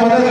முதல்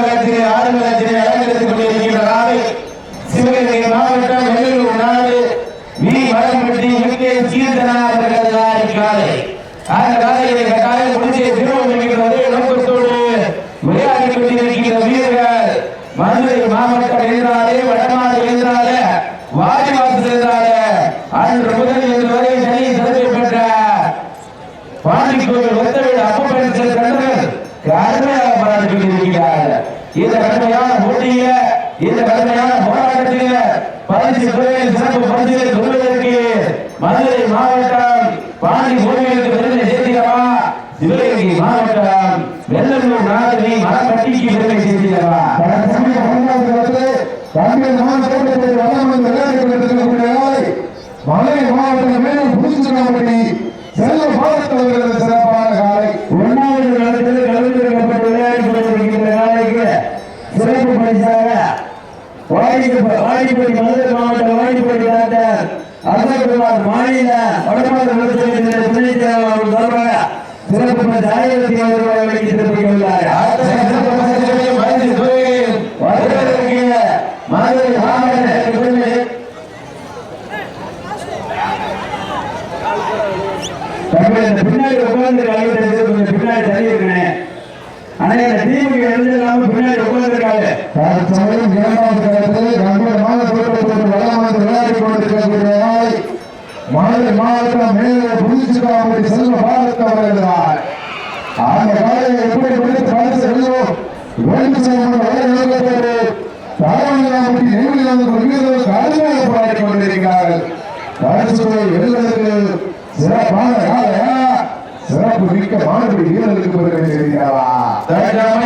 களம்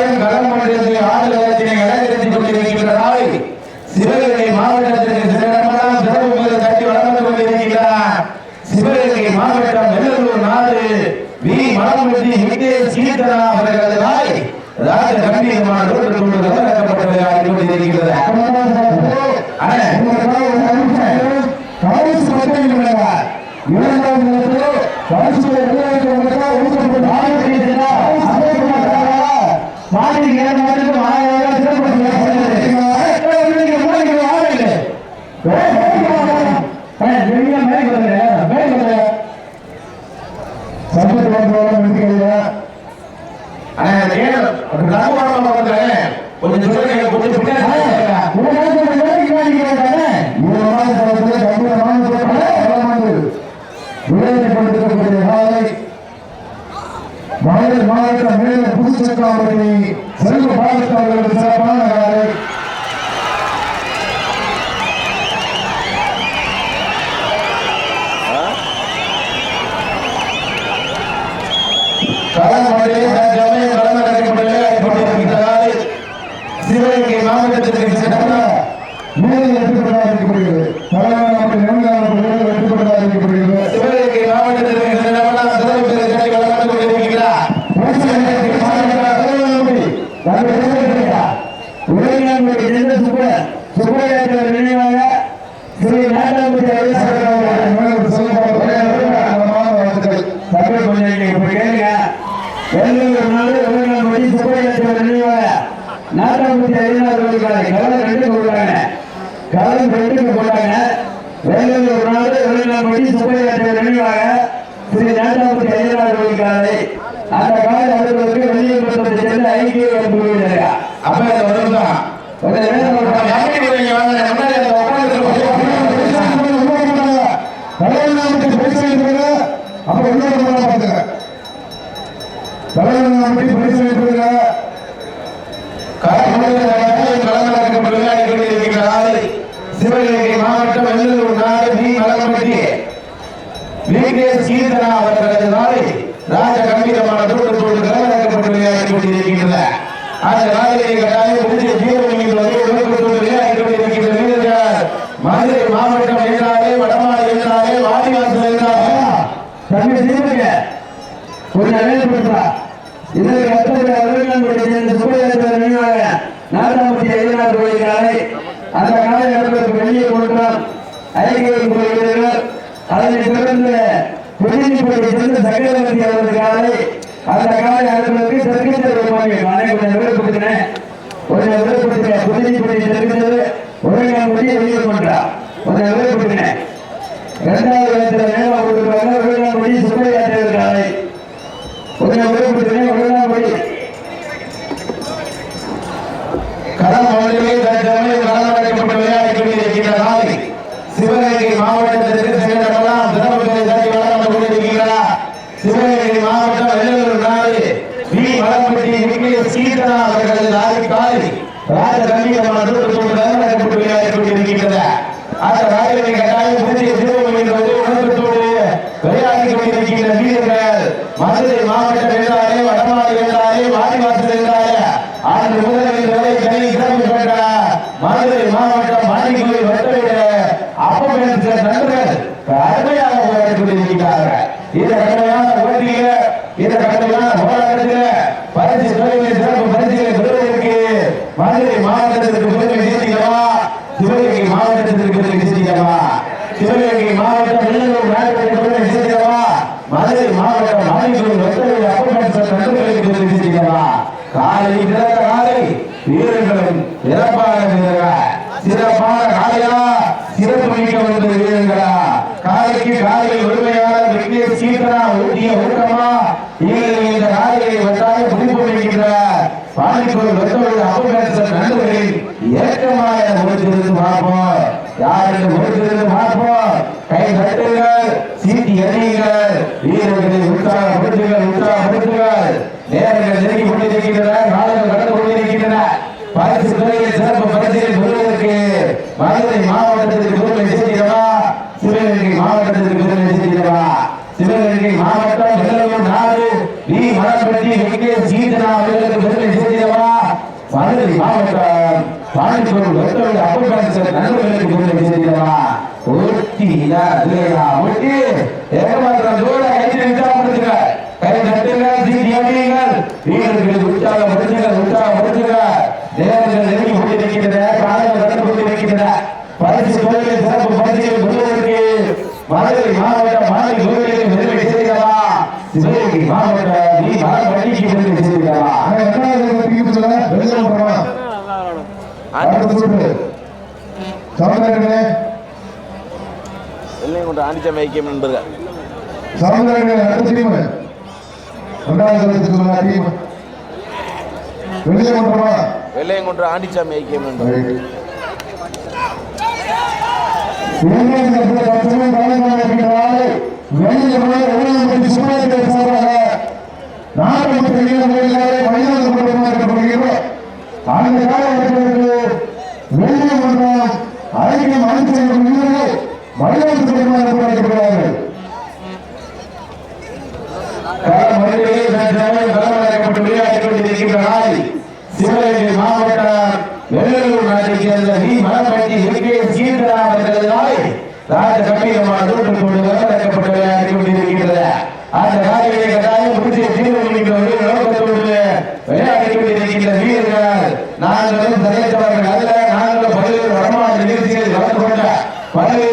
மண்டலத்தில் ஆதரவத்தினை நடைபெற்றுக் கொண்டிருக்கின்ற நாளை சிவகங்கை மாவட்டத்திற்கு சிறடமெல்லாம் சிறப்பு முதல் கட்டி வழங்கப்பட்டு கொண்டிருக்கிறார் சிவகங்கை மாவட்டம் நெல்லூர் நாடு வி. மலம்பட்டி விகே சீர்தனா அவர்களது நாளை கலந்து போட்டாங்க. கலந்து ஒரு நாள் வெளிநாள் படி சுப்பையாற்றை வெளியிடுவாங்க ஸ்ரீ நேதாபதி ஐயனார் கோயில் காலை. அந்த காலை அவர்களுக்கு வெளியூர் சேர்ந்த கீர்த்தனா அவர்களது நாளை ராஜ கமிதமான தூக்கத்தோடு கலகலக்கப்பட்டு விளையாடிக் கொண்டிருக்கின்றன அந்த நாளிலே கட்டாயம் புதிய வீரர்கள் வகையில் தூக்கத்தோடு விளையாடிக் கொண்டிருக்கின்ற வீரர்கள். மதுரை மாவட்டம் என்றாலே வடமாடு என்றாலே வாடிவாசல் என்றாலே தம்பி சீருங்க ஒரு அழைப்பு பெற்றார். இதற்கு அத்தனை அலுவலகங்களுடைய இந்த சூழலுக்கு நினைவாக நாடாமத்திய வெளியே கொடுக்கிறார் ஐக்கிய கோயில்கள் அதனை தொடர்ந்து விஜயபுரத்தை சேர்ந்த சங்கரவதி அவர்களுக்காக அந்த கால அலுவலருக்கு தெற்கு தெருவாங்க நானே கொஞ்சம் விவரப்படுத்தினேன் கொஞ்சம் விவரப்படுத்தினேன் விஜயபுரத்தை தெற்கு தெரு உரையாடல் முடிய வெளியே பண்றா கொஞ்சம் விவரப்படுத்தினேன் இரண்டாவது இடத்துல மேலா கொடுக்குறாங்க உரையாடல் முடிய சுற்றுலா இருக்கிறாங்க கொஞ்சம் நண்பர்களுக்கு போய் சேர்க்கிறவா ஒருத்தி இல்ல வெளிச்சம் வைக்கும் என்பது சகோதரர்கள் அடிச்சிடுங்க வெள்ளையங்குன்ற ஆண்டிச்சாமி ஐக்கியம் என்பது நாடு மக்கள் வழிநடத்தப்படுகிறோம் அந்த காலகட்டத்தில் வெளியே ஒன்றாம் அனைத்து மனித மனித இருக்கின்ற வீரர்கள் நாங்கள் நிறைவேற்றவர்கள் அல்ல நாங்கள் பல்வேறு வடமாநில நிகழ்ச்சிகளில் கலந்து கொண்ட பல்வேறு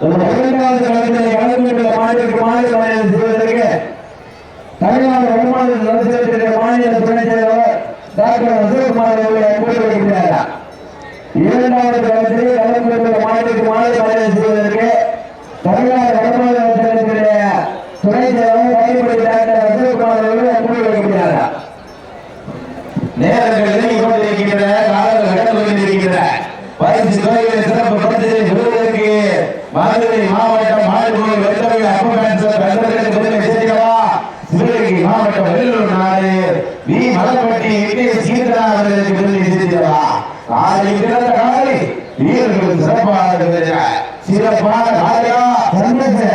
பதினெட்டாவது கழகத்தில் வழங்கப்பட்ட மாநில மாநில செய்வதற்கு தமிழ்நாடு வருமானத்தில்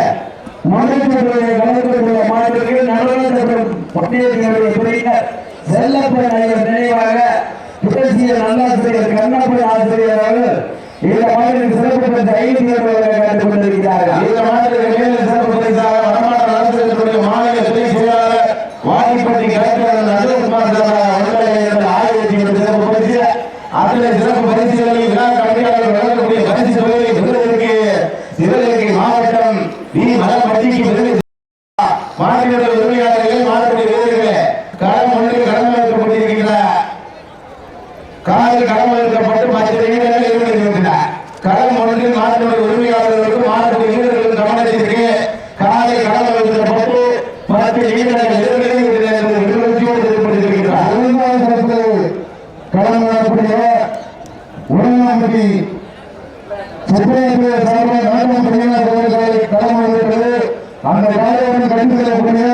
சந்தோஷம் மகிழ்ச்சியுடைய கலந்துடைய மாநிலத்தில் பட்டியலினுடைய பிரிவினர் செல்லப்பன் ஐயர் நினைவாக நல்லாசிரியர் கண்ணப்பன் ஆசிரியர் அவர்கள் இந்த மாநில சிறப்பு பெற்ற ஐந்து பேர்களை கற்றுக் கொண்டிருக்கிறார்கள். இந்த மாநிலத்தில் சிறப்பு பரிசாக வடமாநில மாநில துணை செயலாளர் வாடிப்பட்டி கலெக்டர் அஜயகுமார் அவர்கள் ஆயிரத்தி எட்டு சிறப்பு பரிசு அத்தனை சிறப்பு பரிசுகளை விழா கமிட்டியாளர்கள் வழங்கக்கூடிய பரிசு தொகையை பெறுவதற்கு சிவகங்கை மாவட்டம் வி மலப்பட்டிக்கு விருது மாநில உரிமையாளர்களே மாநில வீரர்களே களம் ஒன்றில் கடமை வைக்கப்பட்டிருக்கிறார் காலில் களம் வைக்கப்பட்டு மற்ற வீரர்கள் ஈடுபட்டிருக்கின்றனர் களம் ஒன்றில் மாநில உரிமையாளர்களுக்கும் மாநில வீரர்களுக்கும் கவனத்திற்கு காலில் களம் வைக்கப்பட்டு மற்ற வீரர்கள் ஈடுபட்டிருக்கிறார் இரண்டாவது சிறப்பு களம் வரக்கூடிய உடனடி சுப்பிரமணிய சார்பாக நாட்டம் பணியாளர் கோவில்களை களம் வருகிறது அந்த காலையுடன் கண்டு செல்லக்கூடிய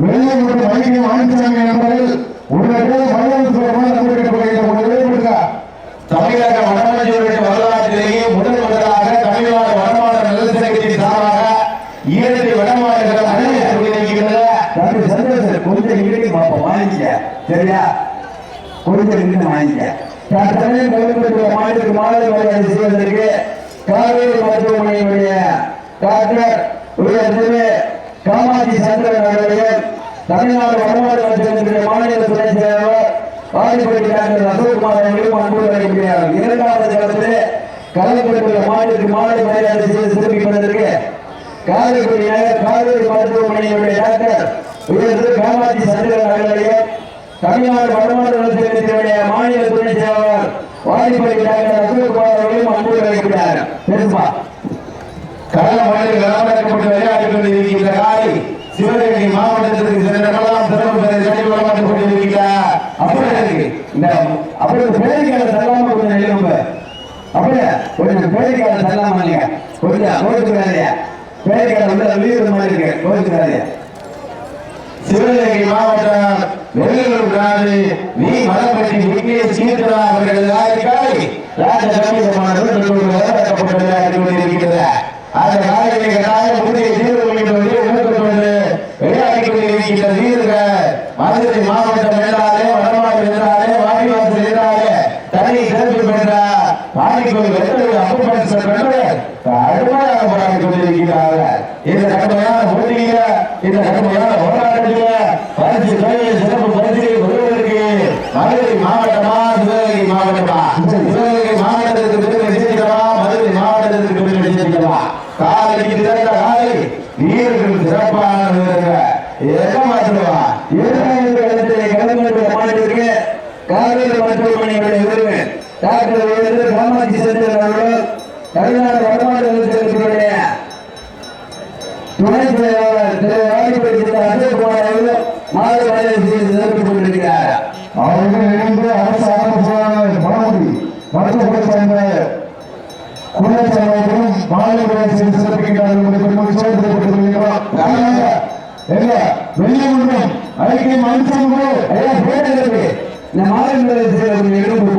வெள்ளை மற்றும் ஐக்கியம் ஆணிச்சாமி என்பவர்கள் உடனடியாக மலையாள சிறப்பாக நம்பிக்கைப்படுகிற ஒரு விளைவுக்கா தமிழக வடமஞ்சுவரட்டு வரலாற்றிலேயே முதல் முதலாக தமிழ்நாடு வடமாநில நலசங்கத்தின் சார்பாக ஈரத்தை வடமாநிலம் அறிவித்துக் கொண்டிருக்கிறது தம்பி சந்தோஷம் கொஞ்சம் இங்கிட்டு பார்ப்போம் வாங்கிக்க சரியா கொஞ்சம் நின்று வாங்கிக்க தற்சமயம் கலந்துள்ள மாநிலத்துக்கு மாநில மரியாதை செய்வதற்கு காவேரி மருத்துவமனையினுடைய டாக்டர் உயர்திரு காமாட்சி சந்திரன் அவர்களுடைய தமிழ்நாடு வடமாநில மருத்துவமனையுடைய மாநில துணை செயலாளர் வாடிப்பட்டி டாக்டர் அசோக்குமார் அவர்களும் அன்பு வழங்குகிறார் இரண்டாவது களத்திலே கலந்து மாநிலத்துக்கு மாநில மரியாதை செய்து சிறப்பிப்பதற்கு காரைக்குடி நகர் காவேரி மருத்துவமனையினுடைய டாக்டர் உயர்ந்து காமாட்சி சந்திரன் அவர்களுடைய தமிழ்நாடு வடமாநில நலச்சங்கத்தினுடைய மாநில துணை செயலாளர் வாடிப்பள்ளி டாக்டர் அசோக்குமார் அவர்களும் அன்பு வைக்கிறார் பேசுமா களம் ஒன்றில் களமிறக்கப்பட்டு விளையாடிக் கொண்டிருக்கின்ற காலை சிவகங்கை மாவட்டத்திற்கு சென்றமெல்லாம் சிறப்பு பெற கட்டி கொண்டிருக்கிறார் அப்படியே இருக்கு. இந்த அப்படி ஒரு பேரிக்கால கொஞ்சம் எழும்ப அப்படியே கொஞ்சம் பேரிக்கால செல்லாம இல்லையா? கொஞ்சம் கோச்சுக்கிறாரியா பேரிக்கால வந்து வீடு மாதிரி இருக்கு. கோச்சுக்கிறாரியா சிவகங்கை மாவட்டம் வெள்ளலூர் நாடு வி. மலப்பட்டி விக்கே சீதரா அவர்கள் காலை ராஜ கமிஷமானவர் வழங்கப்பட்டு அந்த காலையை கட்டாய முந்தைய தீர்வு விளையாடிக் கொண்டிருக்கின்ற மதுரை மாவட்டம் என்றாலே வடமாடு என்றாலே வாடிவாசல் என்றாலே தனி சிறப்பு பெற்ற பாண்டிக்கோயில் வெற்றி அப்பப்பட்ட பெற்று கடுமையாக போராடிக் கொண்டிருக்கிறார்கள் இந்த கடுமையான போட்டியில இந்த கடுமையான போராட்டத்தில பரிசு தொகையை சிறப்பு பரிசுகளை பெறுவதற்கு மதுரை மாவட்டமா சிவகங்கை மாவட்டமா சிவகங்கை மாவட்டத்திற்கு பெருமை சேர்க்கிறவா மதுரை மாவட்டத்திற்கு பெருமை சேர்க்கிறவா காலைக்கு திறந்த காலை வீரர்கள் சிறப்பான வீரர்கள் எங்க மாற்றுவா இரண்டாவது இடத்திலே கலந்து கொண்டுள்ள மாநிலத்திற்கு காவேரி மருத்துவமனையுடைய விருது டாக்டர் காமாட்சி சந்திரன் அவர்கள் தமிழ்நாடு வடமாநில துணை செயலாளர் திரு ராணிப்பட்டி திரு அசோக்குமார் அவர்கள் மரியாதை செய்து சிறப்பித்துக் கொண்டிருக்கிறார். அவர்கள் இணைந்து அரசு ஆரம்பிச்சாங்க மனமுடி மருத்துவமனை சார்ந்த மாநில செய்து சிறப்பிக்கின்றார்கள் என்று பெருமை சோதனைப்பட்டிருக்கிறோம் எங்க வெள்ளிமன்றம் ஐக்கியம் அனுசங்கோ ஐயா போடுகிறது இந்த மாநில எழுந்து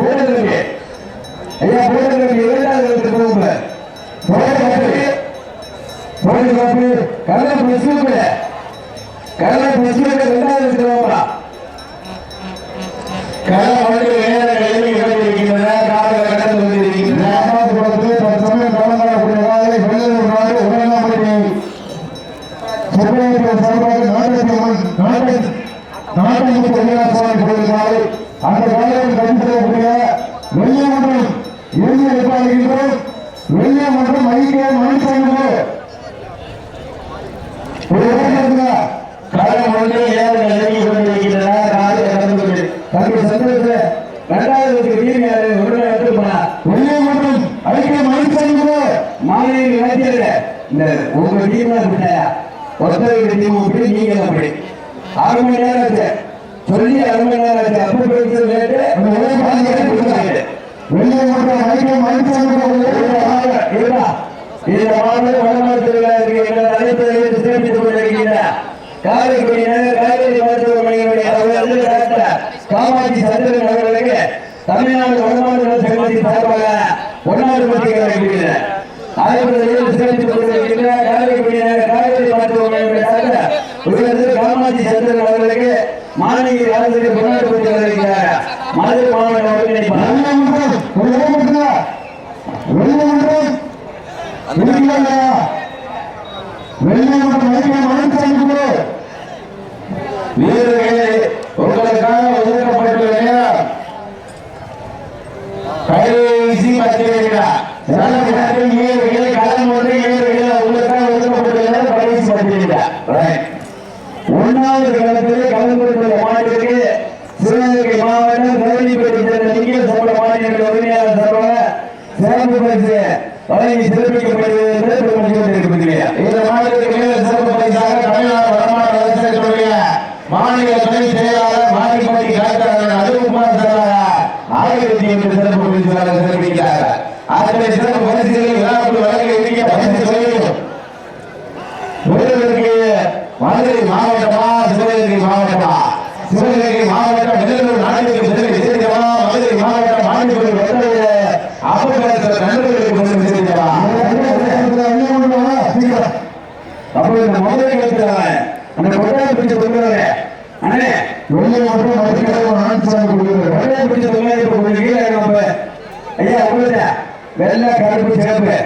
இந்த மாநில வடமாநிலத்தில் இருக்கிற சிறப்பித்துக் கொண்டிருக்கின்ற காரைக்குடி நகர் காவேரி மருத்துவமனையினுடைய காமாட்சி சந்திரன் அவர்களுக்கு தமிழ்நாடு வடமாநில சங்கத்தின் சார்பாக ஒன்னாவது பத்திரிகை இருக்கிறார் ஆய்வுகளில் சிறப்பு கொண்டிருக்கின்ற காரைக்குடியினர் காவிரி மருத்துவமனைக்காக உள்ளது காமாட்சி சந்திரன் அவர்களுக்கு மாநில அரசுக்கு பொன்னாடு பற்றி வருகிறார் மதுரை மாவட்ட ஒருங்கிணைப்பாளர் வெள்ளமன்றம் வெள்ளமன்றம் வெள்ளமன்றம் ஐக்கிய மனசாமிக்கு வீரர்களே உங்களுக்காக ஒதுக்கப்பட்டுள்ள நேரம் கடைசி பத்திரிகை நல்ல நேரத்தில் வீரர்கள் களம் ஒன்று வீரர்கள் உங்களுக்காக ஒதுக்கப்பட்டுள்ள நேரம் கடைசி பத்திரிகை ரைட் ஒன்றாவது களத்தில் கலந்து கொண்டுள்ள மாநிலத்திற்கு சிவகங்கை மாவட்டம் தேவனிப்பட்டி சேர்ந்த நிகில சம்பள மாநில உரிமையாளர் சார்பாக சிறப்பு பரிசு வழங்கி சிறப்பிக்கப்படுகிறது என்று பெருமை தெரிவித்திருக்கிறேன் இந்த மாநிலத்துக்கு மேல சிறப்பு பரிசாக தமிழ்நாடு வருமான வளர்ச்சித்துறைய மாநில துணை செயலாளர் மாநிலப்பட்டி காட்டாளர் அருள்குமார் சாராக ஆயிரத்தி எட்டு சிறப்பு பரிசுகளை சிறப்பிக்கிறார் அத்தனை சிறப்பு பரிசுகளை விழாக்குழு வழங்க இருக்க பரிசு தொகையும் விருதுக்கு மதுரை மாவட்டமா சிவகங்கை மாவட்டமா சிவகங்கை மாவட்டம் வெள்ளலூர் நாட்டுக்கு பெருமை சேர்ந்தவா மதுரை மாவட்டம் மாநில வெள்ளலூர் அப்போ நண்பர்களுக்கு பெருமை சேர்ந்தவா அப்போ இந்த மோதலை களத்தில் அந்த கொட்டாய் பிடிச்ச சொல்லுவாங்க அண்ணே வெள்ளமன்றம் ஐக்கிய மனசாமிக்கு கொட்டாய் பிடிச்ச சொல்லுவாங்க இப்போ கொஞ்சம் கீழே இறங்கப்ப ஐயா உங்களுக்கு வெள்ளை கருப்பு சிறப்பு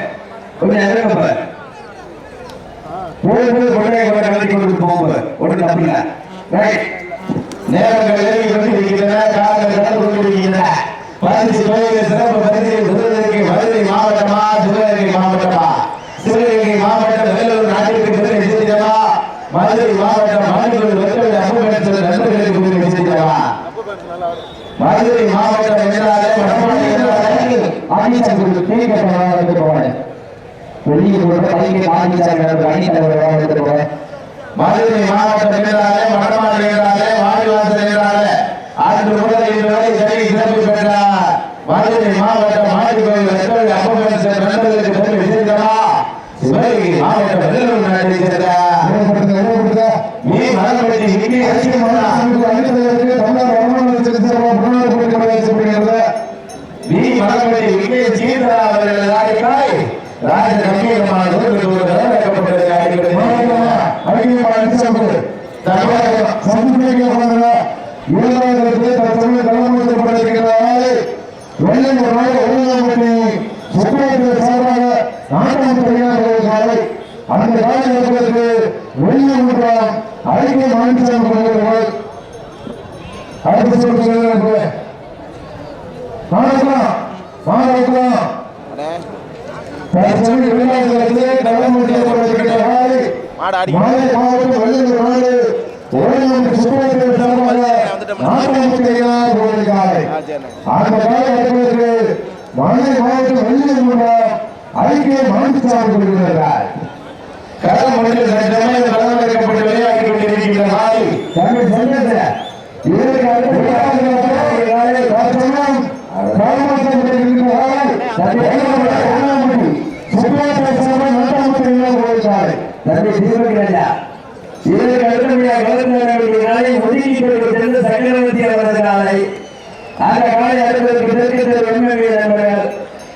கொஞ்சம் இறங்கப்ப போகும்போது கொட்டாய் கொட்டை கலட்டி கொண்டு ஒன்றும் ரைட் நேரங்கள் காலங்கள் கடந்து பரிசு சிறப்பு பரிசு மாவட்டமா சிவகங்கை மாவட்டமா சிவகங்கை மாவட்டம் வேலூர் நாட்டிற்கு பெருமை சேர்ந்தவா மதுரை மாவட்டம் மாநில வெற்றி அம்புகேஸ்வரர் நண்பர்களுக்கு பெருமை சேர்ந்தவா மதுரை மாவட்டம் என்றாலே வடமாநில என்றாலே ஆதிசாமி கே கட்டணம் போனேன் வெளியில் கூட பைக்கு ஆதிசாமி அணித்தலைவர் எடுத்து போனேன் மதுரை மாவட்டம் என்றாலே வடமாநில என்றாலே வாடிவாசல் என்றாலே அன்று முதல் இன்று வரை சரி சிறப்பு பெற்றார் மதுரை மாவட்டம் மாட்டுக்கோயில் வெற்றி அப்பமேஸ்வரர் நண்பர்களுக்கு பெருமை சேர்ந்தவா சிவகங்கை மாவட்டம் வெள்ளூர் நாட்டை சேர்ந்த நீ மரப்பட்டி இங்கே அரிசியமானா நீ மரப்பட்டி இங்கே சீதா அவர்கள் நாளைக்காய் ராஜ கம்பீரமான நூற்று ஒரு கலக்கப்பட்டது அடிக்கடி அந்த காலகட்டத்திற்கு வெள்ளம் ஐக்கிய மாநிலம் அடுத்து சொல்லுங்க மாணவர்களா மாணவர்களா தற்சமய விளையாட்டுகளுக்கு கடமைப்பட்டிருக்கிற நாளை மாடு நாடு ஓய்வு சுற்றுலா சார்பாக நாட்டாமுத்தையார் கோரிக்காரை ஆ அந்த காலகட்டத்திற்கு மதுரை மாவட்டம் மூலம் கொண்டிருக்கின்ற நாளை தங்கள் சொன்னது இதற்கு அடுத்த நாளை தற்சமயம் காலமாக்கப்பட்டிருக்கிற நாளை சுற்றுலா சார்பாக நாட்டாமுத்தையார் கோரிக்காரை தம்பி தீபக் ராஜா இதற்கு அடுத்தபடியாக கலந்து நாளை ஒதுக்கீடு சென்று சக்கரவர்த்தி அவரது நாளை அந்த காலை அடுப்பதற்கு தெற்கு தெரு எம்எல்ஏ நண்பர்கள்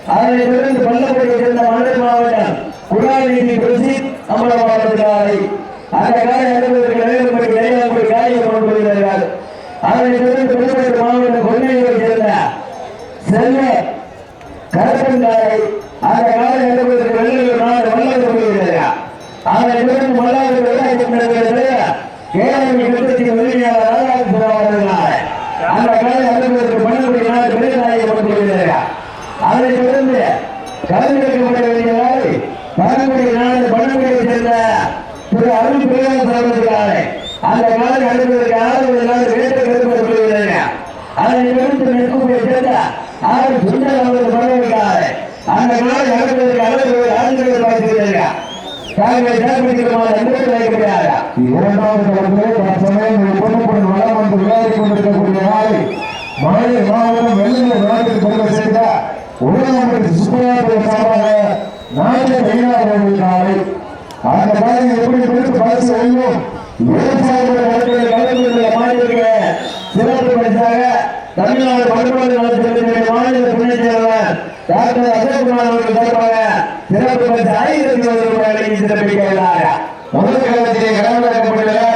அதனைத் தொடர்ந்து பள்ளப்படியை சேர்ந்த மதுரை மாவட்டம் குணாநிதி பிரசித் அம்பலமாவட்ட காலை அந்த காலை அடுப்பதற்கு நகரப்படி கையாளப்படி காரியம் கொண்டு வருகிறார்கள் அதனைத் தொடர்ந்து புதுக்கோட்டை மாவட்டம் கொள்ளையை சேர்ந்த செல்வ கருப்பங்காலை அந்த காலை அடுப்பதற்கு வெள்ளூர் நாடு வல்லூர் கொள்கிறார்கள் அதை தொடர்ந்து மல்லாவது விளையாட்டு கேரள யுத்தத்தின் உரிமையாளர் ராஜாபுரம் அவர்களால் அந்த காலை அலுவலருக்கு பணிபுரி நாடு விருதுநாயகப்படுத்தியிருக்கிறார் அதை தொடர்ந்து கலந்துரைக்கப்பட வேண்டிய நாள் பணிபுரி நாடு பணிபுரியை சேர்ந்த திரு அருள் பிரகாஷ் அவர்களுக்காக அந்த காலை அலுவலருக்கு ஆறு நாள் வேட்டை கருப்படுத்தியிருக்கிறார் அதை நிற்கக்கூடிய நெற்குமையை அவர் ஆறு சுந்தர் அவர்கள் பணிபுரிக்காக அந்த நாள் அலுவலருக்கு அலுவலர் தாங்கள் இரண்டாவது தற்சமயம் வளம் வந்து விளையாடி கொண்டிருக்கக்கூடிய நாளை மதுரை மாவட்டம் வெள்ளூர் நாட்டில் கொண்டு சேர்ந்த உலகமன்ற சுற்றுலாத்துறை சார்பாக நாட்டை வெளிநாடு நாளை அந்த காலை எப்படி பிடித்து பரிசு வெல்லும் விவசாயிகள் அவர்கள் கலந்து சிறப்பு தமிழ்நாடு பண்பாடு வளர்ச்சி மாநில துணை செயலாளர் டாக்டர் அசோக்குமார் அவர்கள் சார்பாக சிறப்பு பரிசு ஆயிரத்தி இருபது ரூபாய் சிறப்பிக்கிறார் முதல் காலத்திலே கடமையாக்கப்பட்டுள்ள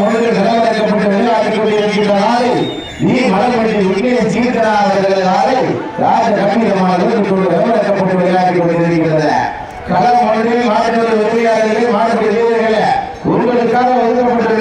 உனக்கு நிலவரக்கப்பட்டு வெளியாகிக் கொண்டிருக்கின்ற நாளில் நீ மலர்வழி உள்ளே சீர்தராக நாளில் ராஜ கம்பீரமானது நிலவரக்கப்பட்டு வெளியாகிக் கொண்டிருக்கின்றது களம் ஒன்றில் மாற்றுவது உதவியாளர்கள் மாற்றுவது வீரர்களே. உங்களுக்காக ஒதுக்கப்பட்ட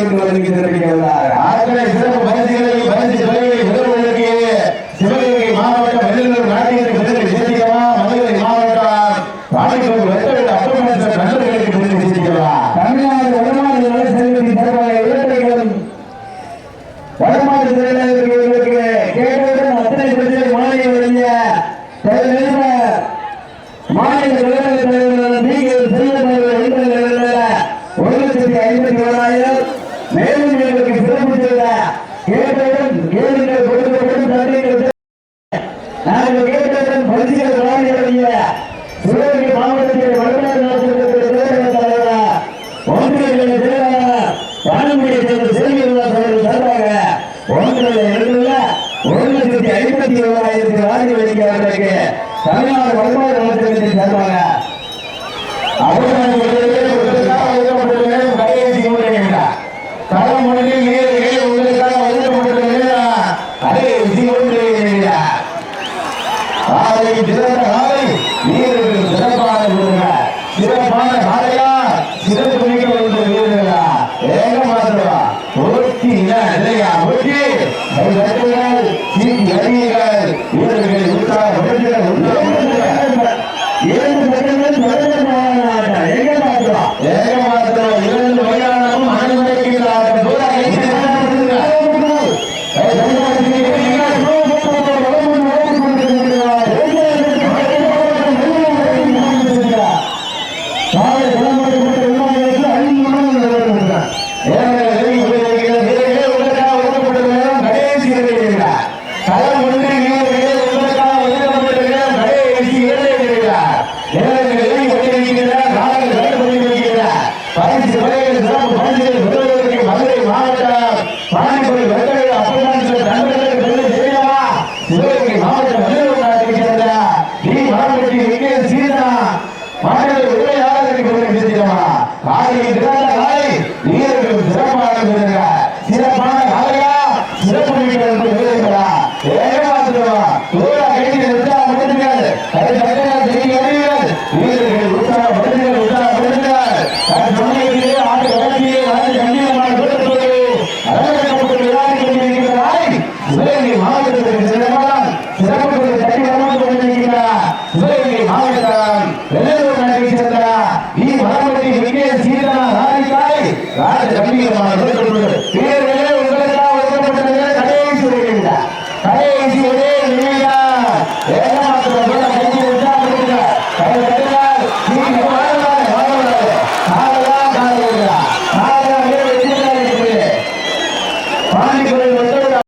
kita kembali ke negara. ஆலங்குடியை சேர்ந்த சிவகிரிதாஸ் அவர்கள் சார்பாக ஒன்றில் இரண்டுல ஒரு லட்சத்தி ஐம்பத்தி ஏழாயிரத்தி வாரி வெளிக்கிறவர்களுக்கு தமிழ்நாடு வருவாய் நலத்திட்டத்தின் சார்பாக Ele